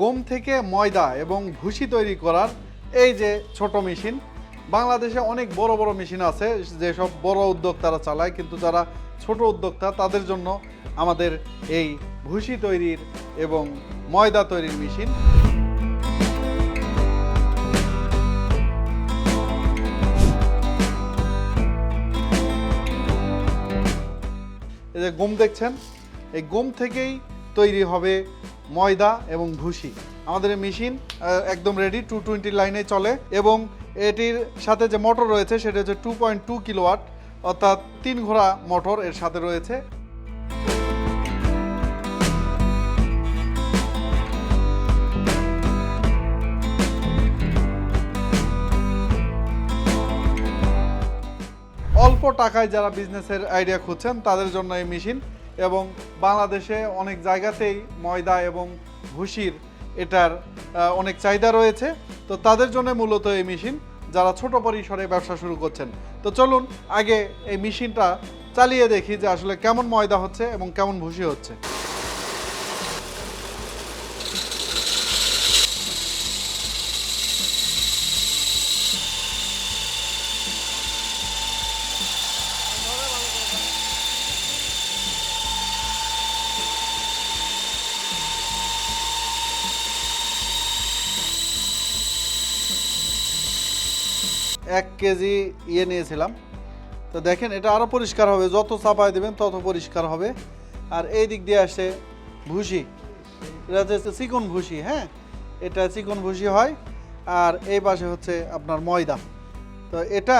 গম থেকে ময়দা এবং ভুসি তৈরি করার এই যে ছোট মেশিন, বাংলাদেশে অনেক বড় বড় মেশিন আছে যেসব বড় উদ্যোক্তারা চালায়, কিন্তু যারা ছোট উদ্যোক্তা তাদের জন্য আমাদের এই ভুসি তৈরির এবং ময়দা তৈরির মেশিন। এই যে গম দেখছেন, এই গম থেকেই তৈরি হবে ময়দা এবং ভুসি। আমাদের মেশিন একদম রেডি টু টোয়েন্টি লাইনে চলে এবং এটির সাথে যে মোটর রয়েছে, সেটা হচ্ছে টু পয়েন্ট টু কিলোওয়াট অর্থাৎ তিন ঘোড়া মোটর এর সাথে রয়েছে। অল্প টাকায় যারা বিজনেসের আইডিয়া খুঁজছেন, তাদের জন্য এই মেশিন। এবং বাংলাদেশে অনেক জায়গাতেই ময়দা এবং ভুসির এটার অনেক চাহিদা রয়েছে। তো তাদের জন্য মূলত এই মেশিন যারা ছোট পরিসরে ব্যবসা শুরু করছেন। তো চলুন আগে এই মেশিনটা চালিয়ে দেখি যে আসলে কেমন ময়দা হচ্ছে এবং কেমন ভুসি হচ্ছে। এক কেজি ইয়ে নিয়েছিলাম। তো দেখেন, এটা আরও পরিষ্কার হবে। যত চাপায় দেবেন, তত পরিষ্কার হবে। আর এই দিক দিয়ে আসে ভুসি। এটা হচ্ছে চিকন ভুসি হ্যাঁ? এটা চিকন ভুসি হয়। আর এই পাশে হচ্ছে আপনার ময়দা। তো এটা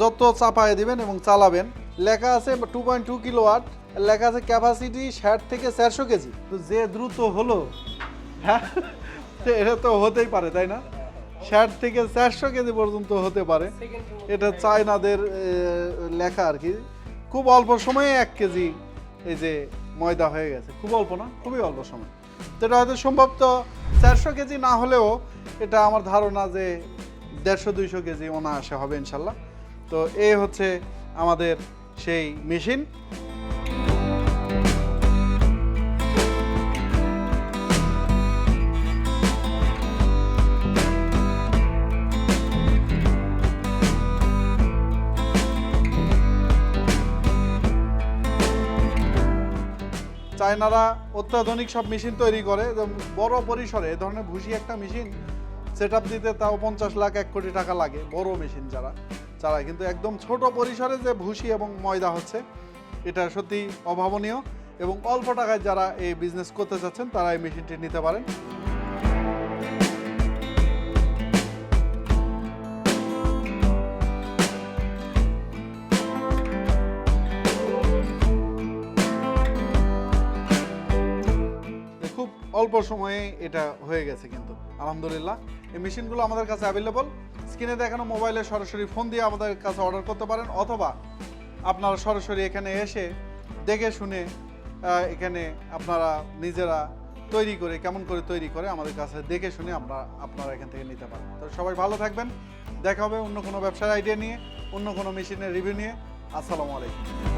যত চাপায় দিবেন এবং চালাবেন, লেখা আছে two point two kilowatt, লেখা আছে ক্যাপাসিটি ষাট থেকে চারশো কেজি। তো যে দ্রুত হলো হ্যাঁ? এটা তো হতেই পারে, তাই না? ষাট থেকে চারশো কেজি পর্যন্ত হতে পারে। এটা চায়নাদের লেখা আর কি। খুব অল্প সময়ে এক কেজি এই যে ময়দা হয়ে গেছে। খুব অল্প না, খুবই অল্প সময়। তো এটা হয়তো সম্ভব তো চারশো কেজি না হলেও এটা আমার ধারণা যে দেড়শো, দুইশো কেজি অনায়াসে হবে ইনশাল্লাহ। তো এ হচ্ছে আমাদের সেই মেশিন। চায়নারা অত্যাধুনিক সব মেশিন তৈরি করে। বড় পরিসরে এ ধরনের ভুসি একটা মেশিন সেট দিতে তাও পঞ্চাশ লাখ, এক কোটি টাকা লাগে, বড় মেশিন যারা চালায় কিন্তু একদম ছোট পরিসরে যে ভুসি এবং ময়দা হচ্ছে, এটা সত্যি অভাবনীয় এবং অল্প টাকায় যারা এই বিজনেস করতে চাচ্ছেন, তারা এই মেশিনটি নিতে পারেন। সময়ে এটা হয়ে গেছে কিন্তু। আলহামদুলিল্লাহ, এই মেশিনগুলো আমাদের কাছে অ্যাভেলেবল স্ক্রিনে দেখানো মোবাইলে সরাসরি ফোন দিয়ে আমাদের কাছে অর্ডার করতে পারেন, অথবা আপনারা সরাসরি এখানে এসে দেখে শুনে এখানে আপনারা নিজেরা তৈরি করে, কেমন করে তৈরি করে আমাদের কাছে দেখে শুনে আমরা আপনারা এখান থেকে নিতে পারেন তো সবাই ভালো থাকবেন, দেখা হবে অন্য কোনো ব্যবসার আইডিয়া নিয়ে, অন্য কোনো মেশিনের রিভিউ নিয়ে। আসসালামু আলাইকুম।